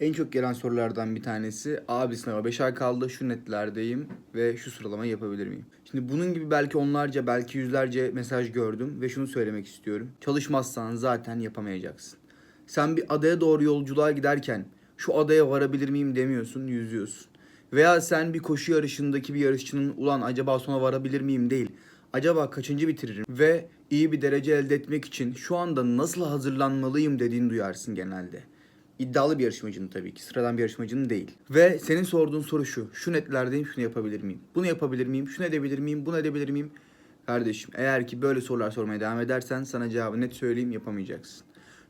En çok gelen sorulardan bir tanesi abi sınava 5 ay kaldı şu netlerdeyim ve şu sıralamayı yapabilir miyim? Şimdi bunun gibi belki onlarca belki yüzlerce mesaj gördüm ve şunu söylemek istiyorum. Çalışmazsan zaten yapamayacaksın. Sen bir adaya doğru yolculuğa giderken şu adaya varabilir miyim demiyorsun yüzüyorsun. Veya sen bir koşu yarışındaki bir yarışçının ulan acaba sona varabilir miyim değil. Acaba kaçıncı bitiririm ve iyi bir derece elde etmek için şu anda nasıl hazırlanmalıyım dediğini duyarsın genelde. İddialı bir yarışmacının tabii ki. Sıradan bir yarışmacının değil. Ve senin sorduğun soru şu. Şu netlerdeyim şunu yapabilir miyim? Bunu yapabilir miyim? Şunu edebilir miyim? Bunu edebilir miyim? Kardeşim eğer ki böyle sorular sormaya devam edersen sana cevabı net söyleyeyim yapamayacaksın.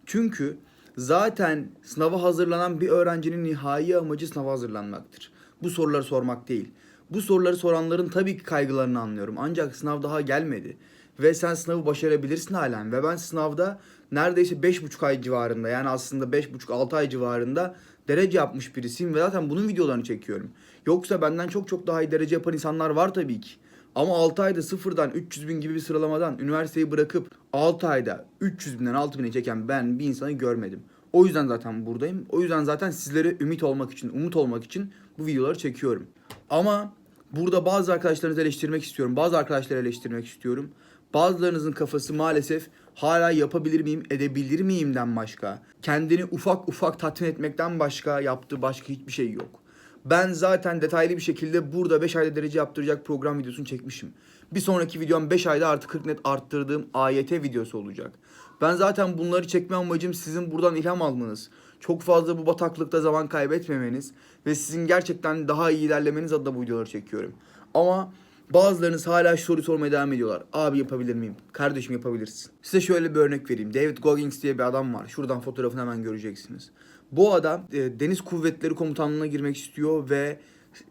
Çünkü zaten sınava hazırlanan bir öğrencinin nihai amacı sınava hazırlanmaktır. Bu soruları sormak değil. Bu soruları soranların tabii ki kaygılarını anlıyorum. Ancak sınav daha gelmedi. Ve sen sınavı başarabilirsin halen. Ve ben sınavda neredeyse 5,5 ay civarında yani aslında 5,5-6 ay civarında derece yapmış birisiyim. Ve zaten bunun videolarını çekiyorum. Yoksa benden çok çok daha iyi derece yapan insanlar var tabii ki. Ama 6 ayda sıfırdan 300 bin gibi bir sıralamadan üniversiteyi bırakıp 6 ayda 300 binden 6 bine çeken ben bir insanı görmedim. O yüzden zaten buradayım. O yüzden zaten sizlere ümit olmak için, umut olmak için bu videoları çekiyorum. Ama burada bazı arkadaşlarınızı eleştirmek istiyorum. Bazı arkadaşları eleştirmek istiyorum. Bazılarınızın kafası maalesef hala yapabilir miyim, edebilir miyimden başka, kendini ufak ufak tatmin etmekten başka yaptığı başka hiçbir şey yok. Ben zaten detaylı bir şekilde burada 5 ayda derece yaptıracak program videosunu çekmişim. Bir sonraki videom 5 ayda artı 40 net arttırdığım AYT videosu olacak. Ben zaten bunları çekme amacım sizin buradan ilham almanız. Çok fazla bu bataklıkta zaman kaybetmemeniz ve sizin gerçekten daha iyi ilerlemeniz adına bu videoları çekiyorum. Ama bazılarınız hala şu soruyu sormaya devam ediyorlar. Abi yapabilir miyim? Kardeşim yapabilirsin. Size şöyle bir örnek vereyim. David Goggins diye bir adam var. Şuradan fotoğrafını hemen göreceksiniz. Bu adam e, Deniz Kuvvetleri Komutanlığı'na girmek istiyor ve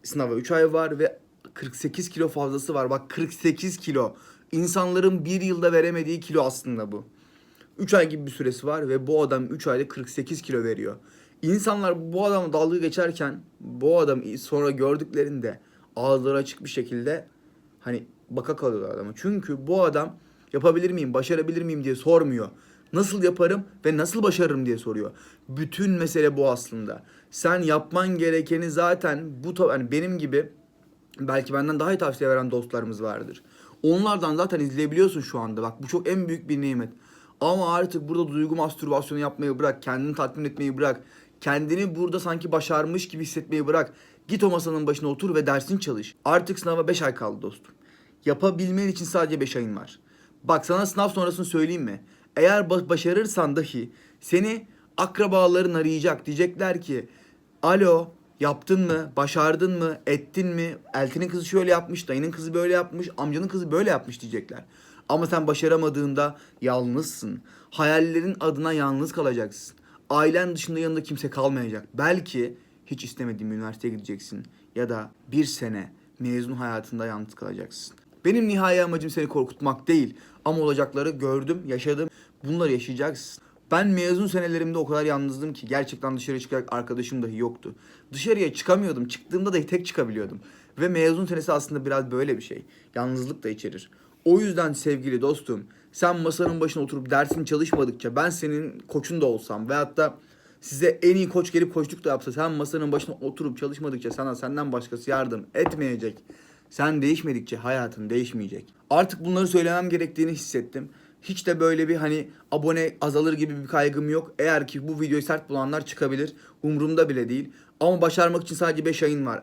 sınava 3 ay var ve 48 kilo fazlası var. Bak 48 kilo. İnsanların bir yılda veremediği kilo aslında bu. 3 ay gibi bir süresi var ve bu adam 3 ayda 48 kilo veriyor. İnsanlar bu adamı dalga geçerken bu adamı sonra gördüklerinde ağızları açık bir şekilde hani baka kalıyorlar adama. Çünkü bu adam yapabilir miyim, başarabilir miyim diye sormuyor. Nasıl yaparım ve nasıl başarırım diye soruyor. Bütün mesele bu aslında. Sen yapman gerekeni zaten bu hani benim gibi belki benden daha iyi tavsiye veren dostlarımız vardır. Onlardan zaten izleyebiliyorsun şu anda. Bak bu çok en büyük bir nimet. Ama artık burada duygu mastürbasyonu yapmayı bırak. Kendini tatmin etmeyi bırak. Kendini burada sanki başarmış gibi hissetmeyi bırak. Git o masanın başına otur ve dersini çalış. Artık sınava 5 ay kaldı dostum. Yapabilmen için sadece 5 ayın var. Bak sana sınav sonrasını söyleyeyim mi? Eğer ba- başarırsan dahi seni akrabaların arayacak. Diyecekler ki alo yaptın mı, başardın mı, ettin mi? Eltinin kızı şöyle yapmış, dayının kızı böyle yapmış, amcanın kızı böyle yapmış diyecekler. Ama sen başaramadığında yalnızsın. Hayallerin adına yalnız kalacaksın. Ailen dışında yanında kimse kalmayacak. Belki hiç istemediğin bir üniversiteye gideceksin. Ya da bir sene mezun hayatında yalnız kalacaksın. Benim nihai amacım seni korkutmak değil. Ama olacakları gördüm, yaşadım. Bunları yaşayacaksın. Ben mezun senelerimde o kadar yalnızdım ki gerçekten dışarı çıkacak arkadaşım dahi yoktu. Dışarıya çıkamıyordum. Çıktığımda dahi tek çıkabiliyordum. Ve mezun senesi aslında biraz böyle bir şey. Yalnızlık da içerir. O yüzden sevgili dostum sen masanın başına oturup dersini çalışmadıkça ben senin koçun da olsam veyahut da size en iyi koç gelip koçluk da yapsa sen masanın başına oturup çalışmadıkça sana senden başkası yardım etmeyecek. Sen değişmedikçe hayatın değişmeyecek. Artık bunları söylemem gerektiğini hissettim. Hiç de böyle bir hani abone azalır gibi bir kaygım yok. Eğer ki bu videoyu sert bulanlar çıkabilir. Umurumda bile değil. Ama başarmak için sadece 5 ayın var.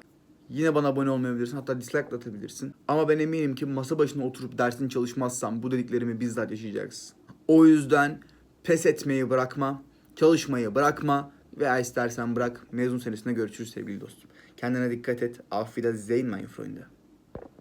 Yine bana abone olmayabilirsin. Hatta dislike de atabilirsin. Ama ben eminim ki masa başına oturup dersini çalışmazsan bu dediklerimi bizzat yaşayacaksın. O yüzden pes etmeyi bırakma. Çalışmayı bırakma. Veya istersen bırak. Mezun senesinde görüşürüz sevgili dostum. Kendine dikkat et. Auf Wiedersehen mein Freunde.